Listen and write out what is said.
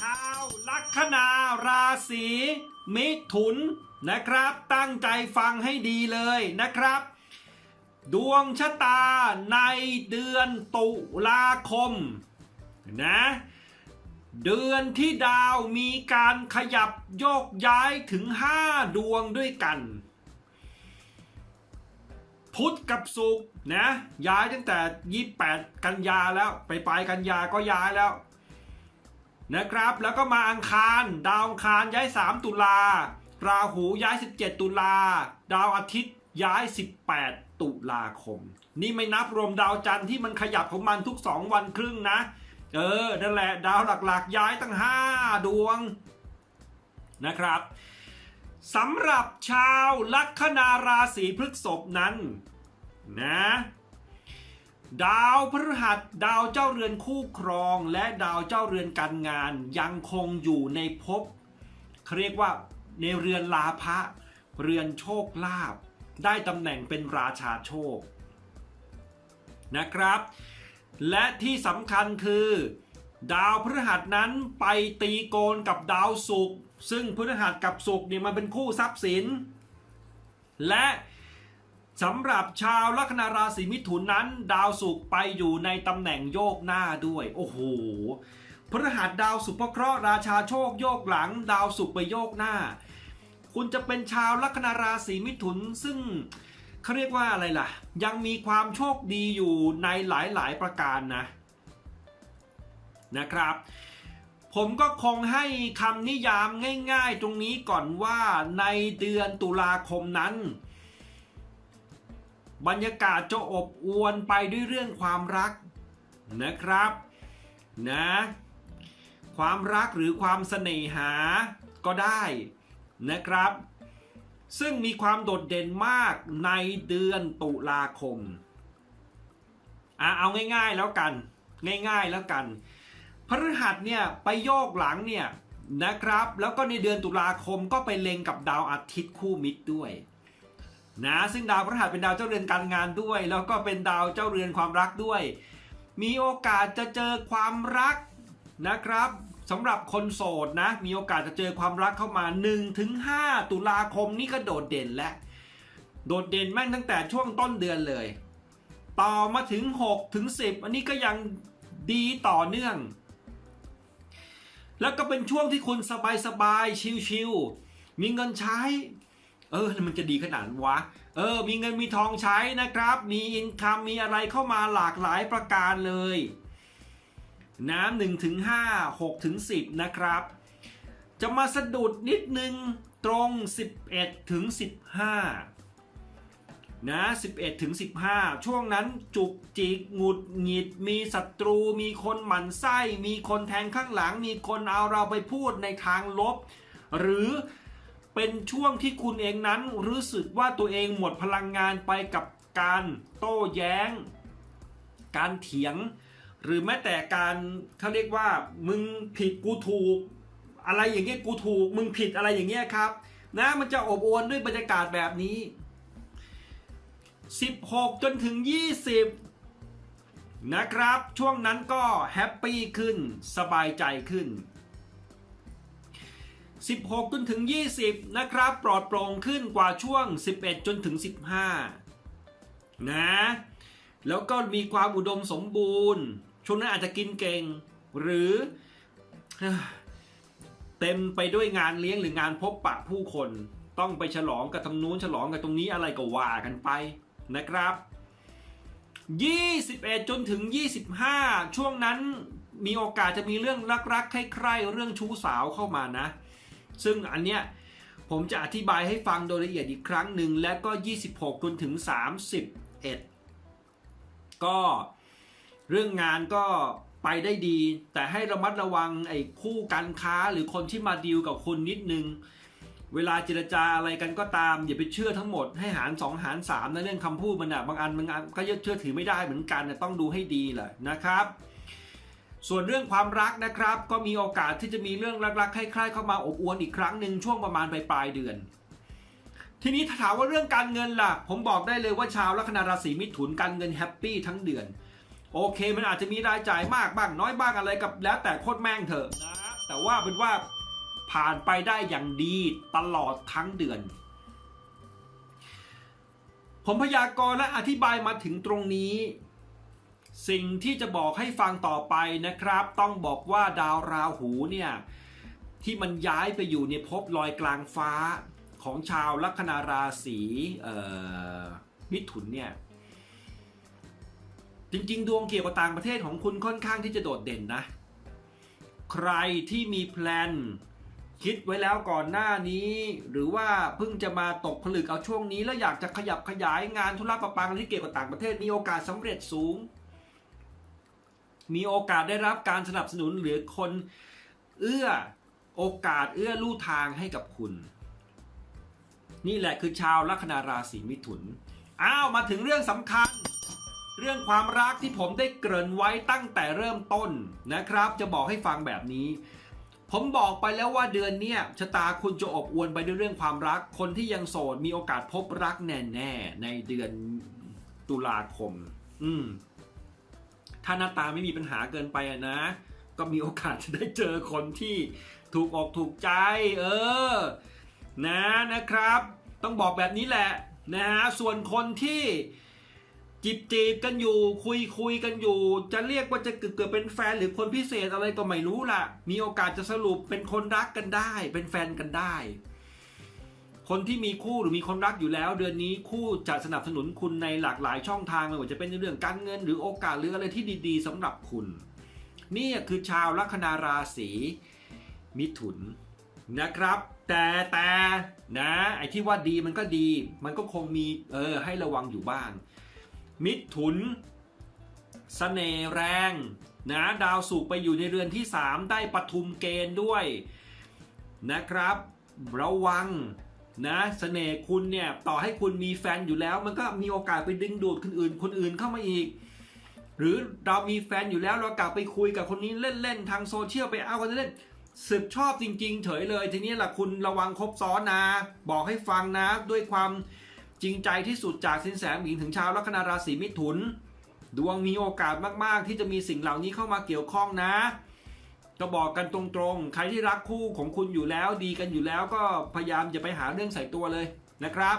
ชาวลัคนาราศีมิถุนนะครับ ตั้งใจฟังให้ดีเลยนะครับ ดวงชะตาในเดือนตุลาคมนะเดือนที่ดาวมีการขยับโยกย้ายถึง 5 ดวงด้วยกัน พุธกับศุกร์นะย้ายตั้งแต่ 28 กันยาแล้ว ไปปลายกันยาก็ย้ายแล้ว นะครับ แล้วก็มาอังคาร ดาวอังคารย้าย 3 ตุลา ราหูย้าย 17 ตุลา ดาวอาทิตย์ย้าย 18 ตุลาคม นี่ไม่นับรวมดาวจันทร์ที่มันขยับของมันทุก 2 วันครึ่งนะ เออ นั่นแหละ ดาวหลักๆ ย้ายตั้ง 5 ดวงนะครับสำหรับชาวลัคนาราศีพฤษภนั้นนะ ดาวพฤหัสดาวเจ้าเรือนคู่ครอง และดาวเจ้าเรือนการงาน ยังคงอยู่ในภพเขาเรียกว่าในเรือนลาภะเรือนโชคลาภได้ตำแหน่งเป็นราชาโชคนะครับ และที่สำคัญคือ ดาวพฤหัสนั้นไปตีโกนกับดาวศุกร์ซึ่งพฤหัสกับศุกร์เนี่ยมันเป็นคู่ทรัพย์สิน และ สำหรับชาวลัคนาราศีมิถุนนั้น ดาวศุกร์ไปอยู่ในตำแหน่งโยกหน้าด้วย โอ้โหพฤหัสดาวศุกร์พระเคราะห์ราชาโชคโยกหลัง ดาวศุกร์ไปโยกหน้า คุณจะเป็นชาวลัคนาราศีมิถุนซึ่งเขาเรียกว่าอะไรล่ะ ยังมีความโชคดีอยู่ในหลายๆประการนะนะครับ ผมก็คงให้คำนิยามง่าย ๆ ตรงนี้ก่อนว่าในเดือนตุลาคมนั้น บรรยากาศจะอบอวลไปด้วยเรื่องความรักนะครับนะความรักหรือความเสน่หาก็ได้นะครับ ซึ่งมีความโดดเด่นมากในเดือนตุลาคมอะเอาง่ายๆแล้วกัน ง่ายๆแล้วกันพฤหัสเนี่ยไปโยกหลังเนี่ยนะครับ แล้วก็ในเดือนตุลาคมก็ไปเล็งกับดาวอาทิตย์คู่มิตรด้วย นะซึ่งดาวพฤหัสเป็นดาวเจ้าเรือนการงานด้วย แล้วก็เป็นดาวเจ้าเรือนความรักด้วย มีโอกาสจะเจอความรักนะครับสำหรับคนโสดนะ มีโอกาสจะเจอความรักเข้ามา 1-5 ตุลาคมนี่ก็โดดเด่นและ โดดเด่นแม่งตั้งแต่ช่วงต้นเดือนเลย ต่อมาถึง6ถึง10 อันนี้ก็ยังดีต่อเนื่อง แล้วก็เป็นช่วงที่คุณสบายๆชิลๆมีเงินใช้ เออ มันจะดีขนาดวะ เออ มีเงินมีทองใช้นะครับ มีอินคัมมีอะไรเข้ามาหลากหลายประการเลย น้ำหนึ่งถึงห้าหกถึงสิบนะครับ จะมาสะดุดนิดนึงตรง 11 ถึง 15 นะ 11 ถึง 15 ช่วงนั้นจุกจิกหงุดหงิด มีศัตรู มีคนหมั่นไส้ มีคนแทงข้างหลัง มีคนเอาเราไปพูดในทางลบ หรือ เป็นช่วงที่คุณเองนั้นรู้สึกว่าตัวเองหมดพลังงานไปกับการโต้แย้ง การเถียง หรือแม้แต่การเขาเรียกว่ามึงผิดกูถูก อะไรอย่างเงี้ยกูถูก มึงผิดอะไรอย่างเงี้ยครับนะมันจะอบอวลด้วยบรรยากาศแบบนี้ 16 จนถึง 20 นะครับ ช่วงนั้นก็แฮปปี้ขึ้นสบายใจขึ้น 16 จนถึง 20 นะครับ ปลอดโปร่งขึ้นกว่าช่วง 11 จนถึง 15 นะ แล้วก็มีความอุดมสมบูรณ์ ช่วงนั้นอาจจะกินเก่ง หรือเต็มไปด้วยงานเลี้ยงหรืองานพบปะผู้คนต้องไปฉลองกับตรงนู้นฉลองกับตรงนี้อะไรก็ว่ากันไปนะครับ 21 จนถึง 25 ช่วงนั้นมีโอกาสจะมีเรื่องรักๆใคร่ๆเรื่องชู้สาวเข้ามานะ ซึ่งอันเนี้ยผมจะอธิบายให้ฟังโดยละเอียดอีกครั้งหนึ่งและก็ 26จนถึง 31 ก็เรื่องงานก็ไปได้ดี แต่ให้ระมัดระวังไอ้คู่การค้าหรือคนที่มาดีลกับคุณนิดนึง เวลาเจรจาอะไรกันก็ตาม อย่าไปเชื่อทั้งหมดให้หาร 2 หาร3นะเรื่องคำพูดมันอะบางอันบางอันก็เชื่อถือไม่ได้เหมือนกันนะต้องดูให้ดีแหละนะครับ ส่วนเรื่องความรักนะครับ ก็มีโอกาสที่จะมีเรื่องรักๆคล้ายๆเข้ามาอบอวลอีกครั้งหนึ่งช่วงประมาณปลายปลายเดือน ทีนี้ถ้าถามว่าเรื่องการเงินล่ะ ผมบอกได้เลยว่าชาวลัคนาราศีมิถุนการเงินแฮปปี้ทั้งเดือน โอเค มันอาจจะมีรายจ่ายมากบ้างน้อยบ้างอะไรกับแล้วแต่โคตรแม่งเถอะนะแต่ว่าเป็นว่าผ่านไปได้อย่างดีตลอดทั้งเดือน ผมพยากรณ์และอธิบายมาถึงตรงนี้ สิ่งที่จะบอกให้ฟังต่อไปนะครับ ต้องบอกว่าดาวราหูเนี่ยที่มันย้ายไปอยู่ในภพลอยกลางฟ้าของชาวลัคนาราศีมิถุนเนี่ยจริงๆ ดวงเกี่ยวกับต่างประเทศของคุณค่อนข้างที่จะโดดเด่นนะ ใครที่มีแพลนคิดไว้แล้วก่อนหน้านี้ หรือว่าเพิ่งจะมาตกผลึกเอาช่วงนี้ แล้วอยากจะขยับขยายงานธุรประปังที่เกี่ยวกับต่างประเทศมีโอกาสสำเร็จสูง มีโอกาสได้รับการสนับสนุนหรือคนเอื้อโอกาสเอื้อลู่ทางให้กับคุณ นี่แหละคือชาวลัคนาราศีมิถุน อ้าวมาถึงเรื่องสำคัญ เรื่องความรักที่ผมได้เกริ่นไว้ตั้งแต่เริ่มต้นนะครับ จะบอกให้ฟังแบบนี้ ผมบอกไปแล้วว่าเดือนนี้ชะตาคุณจะอบอวลไปด้วยเรื่องความรัก คนที่ยังโสดมีโอกาสพบรักแน่ ๆ ในเดือนตุลาคม อืม ถ้าหน้าตาไม่มีปัญหาเกินไปอะนะ ก็มีโอกาสจะได้เจอคนที่ถูกอกถูกใจ เออ นะนะครับ ต้องบอกแบบนี้แหละนะฮะส่วนคนที่จีบจีบกันอยู่คุยคุยกันอยู่ จะเรียกว่าจะเกิดเกิดเป็นแฟนหรือคนพิเศษอะไรก็ไม่รู้ล่ะ มีโอกาสจะสรุปเป็นคนรักกันได้ เป็นแฟนกันได้ คนที่มีคู่หรือมีคนรักอยู่แล้ว เดือนนี้คู่จะสนับสนุนคุณในหลากหลายช่องทางไม่ว่าจะเป็นเรื่องการเงินหรือโอกาสหรืออะไรที่ดี ๆสำหรับคุณ นี่คือชาวลัคนาราศีมิถุนนะครับ แต่แต่นะไอ้ที่ว่าดีมันก็ดี มันก็คงมีเออให้ระวังอยู่บ้าง มิถุนสเสน่ห์แรงนะดาวสุกไปอยู่ในเรือนที่ 3 ได้ปทุมเกณฑ์ด้วยนะครับ ระวัง นะเสน่ห์คุณเนี่ยต่อให้คุณมีแฟนอยู่แล้ว มันก็มีโอกาสไปดึงดูดคนอื่น คนอื่นเข้ามาอีก หรือเรามีแฟนอยู่แล้วเรากลับไปคุยกับคนนี้เล่นๆทางโซเชียลไปเอากันเล่นสืบชอบจริง ๆ เฉยเลย ทีนี้ล่ะคุณระวังครบซ้อนนะ บอกให้ฟังนะ ด้วยความจริงใจที่สุดจากสินแสหมิงถึงชาวลัคนาราศีมิถุน ดวงมีโอกาสมากๆ ที่จะมีสิ่งเหล่านี้เข้ามาเกี่ยวข้องนะ จะบอกกันตรงๆ ใครที่รักคู่ของคุณอยู่แล้วดีกันอยู่แล้วก็พยายามอย่าไปหาเรื่องใส่ตัวเลยนะครับ